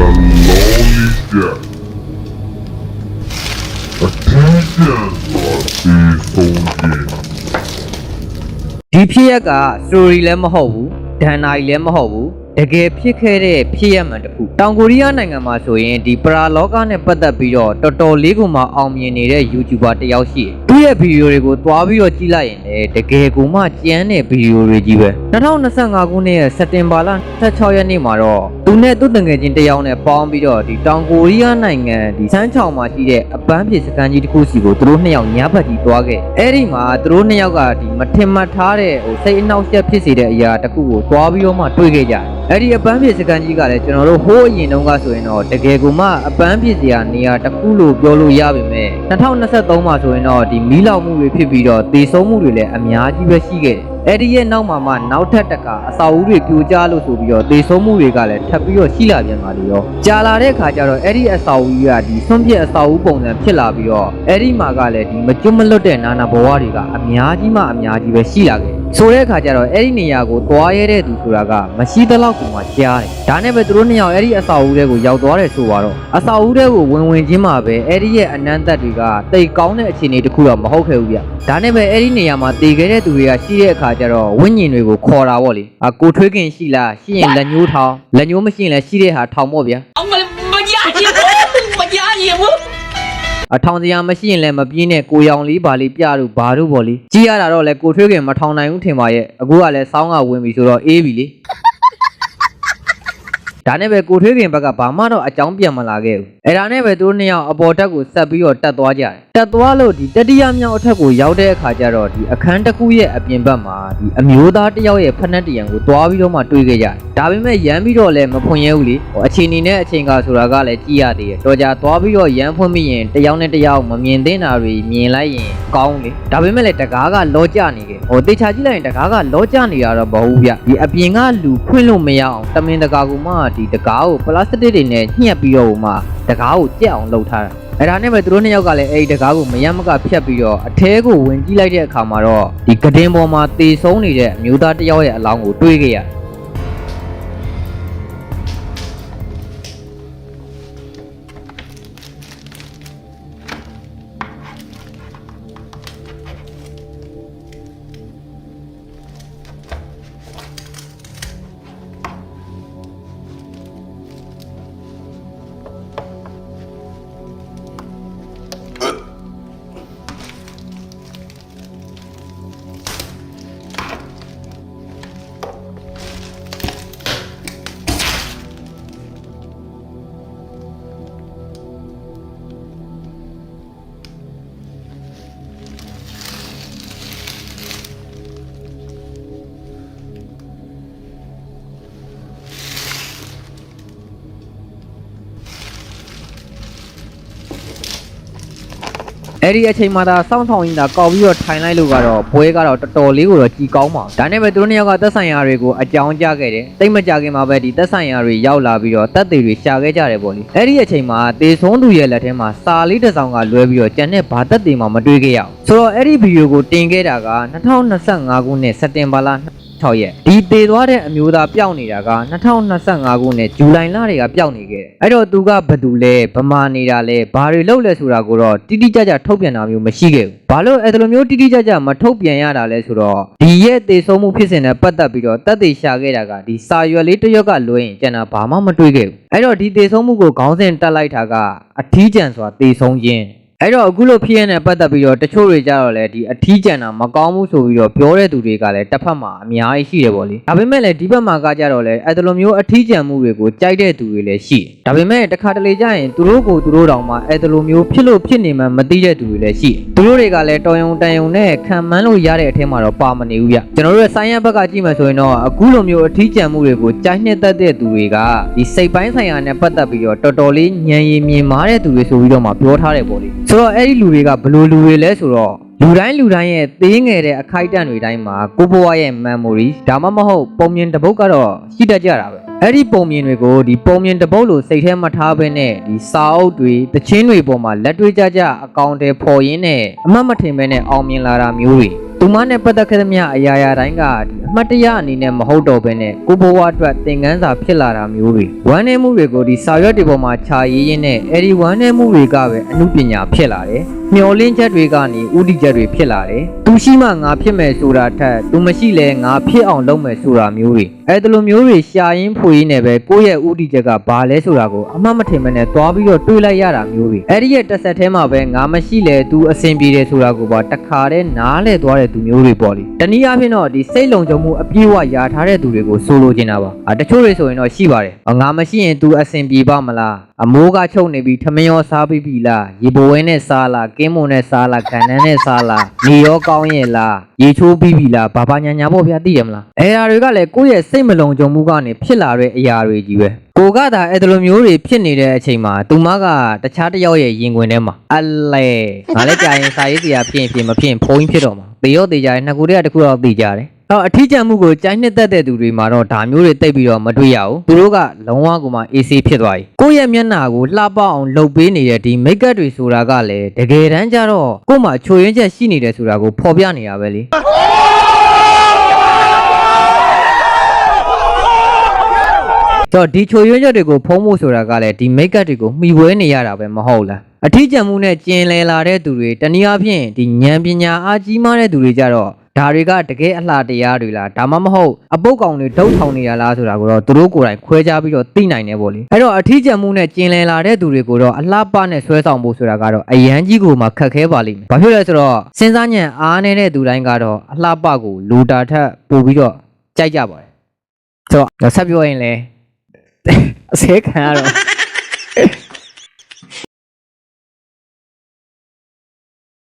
lonely death. Attention for these soldiers. ဒီဖြစ်ရက်က story လည်းမဟုတ်ဘူးဒဏ္ဍာရီလည်းမဟုတ်ဘူးတကယ်ဖြစ်ခဲ့တဲ့ဖြစ်ရမှန်တစ်ခုတောင်ကိုရီးယားနိုင်ငံမှာဆိုရင်ဒီပရာလောကနဲ့ပတ်သက်ပြီးတော့တော်တော်လေးကိုမှအောင်မြင်နေတဲ့ YouTuber တစ်ယောက်ရှိတယ်သူ့ရဲ့ဗီဒီယိုတွေကိုတွားပြီးတော့ကြည့်လိုက်ရင်လည်းတကယ်ကိုမှကြမ်းတဲ့ဗီဒီယိုတွေကြီးပဲ2025ခုနှစ်ရဲ့စက်တင်ဘာလ16ရက်နေ့မှာတော့သူနဲ့သူ့တငယ်ချင်းတစ်ယောက်နဲ့ပေါင်းပြီးတော့ဒီတောင်ကိုရီးယားနိုင်ငံဒီစမ်းချောင်မှာရှိတဲ့အပန်းဖြေစကန်ကြီးတစ်ခုစီကိုသူတို့နှစ်ယောက်ညဘက်ကြီးတွားခဲ့အဲ့ဒီမှာသူတို့နှစ်ယောက်ကဒီမထင်မှတ်ထားတဲ့ဟိုစိတ်အနှောက်အယှက်ဖြစ်စေတဲ့အရာတစ်ခုကိုတွားပြီးတော့မှတွေ့ခဲ့ကြတယ်အဲ့ဒီအပန်းဖြေစကန်ကြီးကလည်းကျွန်တော်တို့ဟိုးအရင်တုန်းကဆိုရင်တော့တကယ်ကိုမှအပန်းဖြေစရာနေရာတစ်ခုလို့ပြောလို့ရပါမယ်2023မှာဆိုရင်တော့ဒီမီးလောင်မှုတွေဖြစ်ပြီးတော့သေဆုံးမှုတွေလည်းအများကြီးပဲရှိခဲ့တယ်အဲ့ဒီရဲ့နောက်မှာမှနောက်ထပ်တစ်ခါအစာအုပ်တွေပြိုကျလို့ဆိုပြီးတော့သေဆုံးမှုတွေကလည်းထပ်ပြီးတော့ရှိလာပြန်ပါလေရောကြာလာတဲ့ခါကျတော့အဲ့ဒီအစာအုပ်ကြီးကဒီဆွန့်ပစ်အစာအုပ်ပုံစံဖြစ်လာပြီးတော့အဲ့ဒီမှာကလည်းဒီမကျွတ်မလွတ်တဲ့နာနာဘဝတွေကအများကြီးမှအများကြီးပဲရှိလာခဲ့ ဆိုတဲ့အခါကျတော့အဲ့ဒီနေရာကိုသွားရဲတဲ့သူဆိုတာကမရှိသလောက်ကိုမှကြားတယ်။ဒါနဲ့ပဲသူတို့နှစ်ယောက်အဲ့ဒီအဆောက်အဦတွေကိုရောက်သွားတယ်ဆိုတော့အဆောက်အဦတွေကိုဝင်ဝင်ချင်းမှာပဲအဲ့ဒီရဲ့အနန်းသက်တွေကတိတ်ကောင်းတဲ့အခြေအနေတစ်ခုတော့မဟုတ်ခဲ့ဘူးဗျ။ဒါနဲ့ပဲအဲ့ဒီနေရာမှာတည်ခဲ့တဲ့သူတွေကရှိတဲ့အခါကျတော့ဝိညာဉ်တွေကိုခေါ်တာပေါ့လေ။အကိုထွေးခင်ရှိလားရှိရင်လက်ညှိုးထောင်လက်ညှိုးမရှိရင်လည်းရှိတဲ့ဟာထောင်ပေါ့ဗျာ။အမမကြီးအကြီးမကြီးအကြီး အထောင်စရာမရှိရင်လည်းမပြင်းနဲ့ကိုရောင်လေးပါလေးပြတို့ဘာတို့ပေါ့လေကြည့်ရတာတော့လေကိုထွေးခင်မထောင်နိုင်ဘူးထင်ပါရဲ့အခုကလည်းစောင်းကဝင်ပြီဆိုတော့အေးပြီလေ ဒါနဲ့ပဲကိုထွေးခင်ဘက်ကဘာမှတော့အကြောင်းပြန်မလာခဲ့ဘူးအဲ့ဒါနဲ့ပဲသူတို့နှစ်ယောက်အပေါ်တက်ကိုဆက်ပြီးတော့တက်သွားကြတယ်တက်သွားလို့ဒီတတိယမြောက်အထက်ကိုရောက်တဲ့အခါကျတော့ဒီအခန်းတစ်ခုရဲ့အပြင်ဘက်မှာဒီအမျိုးသားတစ်ယောက်ရဲ့ဖက်နှက်တရံကိုသွားပြီးတော့မှတွေ့ခဲ့ကြတယ်ဒါပေမဲ့ရမ်းပြီးတော့လည်းမဖွင့်ရဲဘူးလေဟိုအချိန်နေနဲ့အချိန်ကဆိုတာကလည်းကြည့်ရသေးတယ်တော်ကြသွားပြီးတော့ရမ်းဖွင့်မိရင်တစ်ယောက်နဲ့တစ်ယောက်မမြင်သင့်တာတွေမြင်လိုက်ရင်ကောင်းလေဒါပေမဲ့လည်းတကားကလောကျနေခဲ့ဟိုတေချာကြည့်လိုက်ရင်တကားကလောကျနေတာတော့မဟုတ်ဘူးဗျဒီအပြင်ကလူဖွင့်လို့မရအောင်တမင်တကာကမှဒီတကားကိုပလတ်စတစ်တွေနဲ့ညှက်ပြီးတော့မှတကားကိုကြက်အောင်လုပ်ထားတာအဲ့ဒါနဲ့ပဲသူတို့နှစ်ယောက်ကလည်းအဲ့ဒီတကားကိုမရမကဖြတ်ပြီးတော့အထဲကိုဝင်ကြည့်လိုက်တဲ့အခါမှာတော့ဒီကဒင်းပေါ်မှာတေဆုံးနေတဲ့အမျိုးသားတစ်ယောက်ရဲ့အလောင်းကိုတွေ့ခဲ့ရတယ် အဲ့ဒီအချိန်မှာဒါစောင့်ဆောင်ရင်ဒါကောက်ပြီးတော့ထိုင်လိုက်လို့ကတော့ဘွဲကတော့တော်တော်လေးကိုတော့ကြီးကောင်းပါဒါနဲ့ပဲသူတို့နှစ်ယောက်ကသက်ဆိုင်ရာတွေကိုအကြောင်းကြားခဲ့တယ်တိတ်မကြခင်မှာပဲဒီသက်ဆိုင်ရာတွေရောက်လာပြီးတော့တက်သေးတွေရှာခဲ့ကြတယ်ပေါ့လေအဲ့ဒီအချိန်မှာတေဆုံးသူရဲ့လက်ထဲမှာစာလေးတစ်စောင်ကလွဲပြီးတော့ကြံတဲ့ဘာသက်သေးမှမတွေ့ခဲ့ရအောင်ဆိုတော့အဲ့ဒီဗီဒီယိုကိုတင်ခဲ့တာက2025ခုနှစ်စက်တင်ဘာလ 6ရက်ဒီတည်သွားတဲ့အမျိုးသားပျောက်နေတာက2025ခုနှစ်ဇူလိုင်လတွေကပျောက်နေခဲ့တယ်အဲ့တော့သူကဘယ်သူလဲဗမာနေတာလဲဘာတွေလုပ်လဲဆိုတာကိုတော့တိတိကျကျထုတ်ပြန်တာမျိုးမရှိခဲ့ဘူးဘာလို့အဲ့ဒီလိုမျိုးတိတိကျကျမထုတ်ပြန်ရတာလဲဆိုတော့ဒီရဲ့တည်ဆုံးမှုဖြစ်စဉ်နဲ့ပတ်သက်ပြီးတော့တက်သေးရှာခဲ့တာကဒီစာရွက်လေးတစ်ရွက်ကလွှဲရင်ကျန်တာဘာမှမတွေ့ခဲ့ဘူးအဲ့တော့ဒီတည်ဆုံးမှုကိုခေါင်းစဉ်တက်လိုက်တာကအထီးကျန်စွာတည်ဆုံးခြင်း အဲ့တော့အခုလို့ဖြစ်ရတဲ့ပတ်သက်ပြီးတော့တချို့တွေကြတော့လေဒီအထီးကျန်တာမကောင်းဘူးဆိုပြီးတော့ပြောတဲ့သူတွေကလည်းတစ်ဖက်မှာအများကြီးရှိတယ်ပေါ့လေဒါပေမဲ့လည်းဒီဘက်မှာကကြတော့လေအဲ့ဒီလိုမျိုးအထီးကျန်မှုတွေကိုကြိုက်တဲ့သူတွေလည်းရှိတယ်ဒါပေမဲ့တစ်ခါတလေကျရင်သူတို့ကိုသူတို့တောင်မှအဲ့ဒီလိုမျိုးဖြစ်လို့ဖြစ်နေမှမသိတဲ့သူတွေလည်းရှိတယ်သူတို့တွေကလည်းတော်ယုံတန်ယုံနဲ့ခံမှန်းလို့ရတဲ့အထက်မှာတော့ပါမနေဘူးဗျကျွန်တော်တို့ရဲ့ဆိုင်းရဘက်ကကြည့်မှဆိုရင်တော့အခုလိုမျိုးအထီးကျန်မှုတွေကိုကြိုက်နှစ်သက်တဲ့သူတွေကဒီစိတ်ပိုင်းဆိုင်ရာနဲ့ပတ်သက်ပြီးတော့တော်တော်လေးညံရည်မြင်မာတဲ့သူတွေဆိုပြီးတော့မှပြောထားတယ်ပေါ့လေဆိုတော့အဲ့ဒီလူတွေကဘယ်လိုလူတွေလဲဆိုတော့လူတိုင်းလူတိုင်းရဲ့သေးငယ်တဲ့အခိုက်အတန့်တွေတိုင်းမှာကိုဘွားရဲ့ memory ဒါမှမဟုတ်ပုံမြင်တစ်ပုတ်ကတော့ရှိတတ်ကြတာပဲအဲ့ဒီပုံမြင်တွေကိုဒီပုံမြင်တစ်ပုတ်လို့စိတ်ထဲမှာထားဘဲနဲ့ဒီစာအုပ်တွေတချင်းတွေပေါ်မှာလက်တွေ့ကြကြအကောင့်တွေပေါ်ရင်းနဲ့အမှတ်မထင်ဘဲနဲ့အောင်မြင်လာတာမျိုးတွေ သူမနဲ့ပတ်သက်ခဲ့သမျှအရာရာတိုင်းကဒီအမှတ်တရအနေနဲ့မဟုတ်တော့ဘဲနဲ့ကိုဘဝအတွက်သင်ခန်းစာဖြစ်လာတာမျိုးတွေဝမ်းနည်းမှုတွေကိုဒီစာရွက်တွေပေါ်မှာခြာရေးရင်းနဲ့အဲဒီဝမ်းနည်းမှုတွေကပဲအမှုပညာဖြစ်လာတယ် မျောလင်းချက်တွေကနေဥတီချက်တွေဖြစ်လာတယ်။သူရှိမှငါဖြစ်မယ်ဆိုတာထက်သူမရှိလဲငါဖြစ်အောင်လုပ်မယ်ဆိုတာမျိုးတွေအဲဒါလိုမျိုးတွေရှာရင်းဖွေရင်းနဲ့ပဲကိုယ့်ရဲ့ဥတီချက်ကဘာလဲဆိုတာကိုအမှတ်မထင်မနဲ့သွားပြီးတော့တွေးလိုက်ရတာမျိုးတွေအဲ့ဒီရဲ့တစ်ဆက်ထဲမှာပဲငါမရှိလဲသူအဆင်ပြေတယ်ဆိုတာကိုပါတခါတည်းနားလဲသွားတဲ့သူမျိုးတွေပေါ့လေတနည်းအားဖြင့်တော့ဒီစိတ်လုံခြုံမှုအပြည့်အဝယာထားတဲ့သူတွေကိုဆိုလိုချင်တာပါအတချို့တွေဆိုရင်တော့ရှိပါတယ်အော်ငါမရှိရင် तू အဆင်ပြေပါမလား အမိုးကချုပ်နေပြီထမင်းရောစားပြီးပြီလားရေဘဝဲနဲ့စားလားကင်းမုံနဲ့စားလားခန္ဓာနဲ့စားလားနေရောကောင်းရဲ့လားရေချိုးပြီးပြီလားဘာဘာညာညာပေါ့ဗျာသိရမလားအဲ့ဒါတွေကလည်းကိုယ့်ရဲ့စိတ်မလုံခြုံမှုကနေဖြစ်လာတဲ့အရာတွေကြီးပဲကိုကသာအဲ့ဒီလိုမျိုးတွေဖြစ်နေတဲ့အချိန်မှာသူမကတခြားတစ်ယောက်ရဲ့ရင်ခွင်ထဲမှာအလဲငါလည်းကြာရင်စာရေးစရာဖြစ်ရင်ဖြစ်မဖြစ်ရင်ဖုန်းကြီးဖြစ်တော့မှာသေရောသေကြရင်နှစ်ခုတည်းကတစ်ခုတော့သေကြတယ် တော့အထီးကျန်မှုကိုကြိုင်းနှစ်သက်တဲ့သူတွေမှာတော့ဒါမျိုးတွေတိတ်ပြီးတော့မတွေ့ရဘူးသူတို့ကလုံးဝကိုမှ AC ဖြစ်သွားပြီကိုယ့်ရဲ့မျက်နှာကိုလှပအောင်လှုပ်ပေးနေတဲ့ဒီ make up တွေဆိုတာကလည်းတကယ်တမ်းကျတော့ကို့မှာချိုရင်းချက်ရှိနေတယ်ဆိုတာကိုဖော်ပြနေတာပဲလေတော့ဒီချိုရွှဲချက်တွေကိုဖုံးဖို့ဆိုတာကလည်းဒီ make up တွေကိုမှီဝဲနေရတာပဲမဟုတ်လားအထီးကျန်မှုနဲ့ကျင်လည်လာတဲ့သူတွေတနည်းအားဖြင့်ဒီဉာဏ်ပညာအားကြီးမားတဲ့သူတွေကြတော့ ဒါတွေကတကယ်အလှတရားတွေလားဒါမှမဟုတ်အပုတ်ကောင်တွေဒုတ်ထောင်နေရလားဆိုတာကိုတော့သူတို့ကိုယ်တိုင်ခွဲခြားပြီးတော့သိနိုင်တယ်ပေါ့လေအဲ့တော့အထီးကျန်မှုနဲ့ကျင်လည်လာတဲ့သူတွေကိုတော့အလှပနဲ့ဆွဲဆောင်ဖို့ဆိုတာကတော့အရန်ကြီးကိုမှခက်ခဲပါလိမ့်မယ်ဘာဖြစ်လဲဆိုတော့စဉ်းစားဉာဏ်အားနေတဲ့သူတိုင်းကတော့အလှပကိုလူတာထက်ပို့ပြီးတော့ကြိုက်ကြပါတယ်ဆိုတော့ဆက်ပြောရင်လည်းအစဲခံရတော့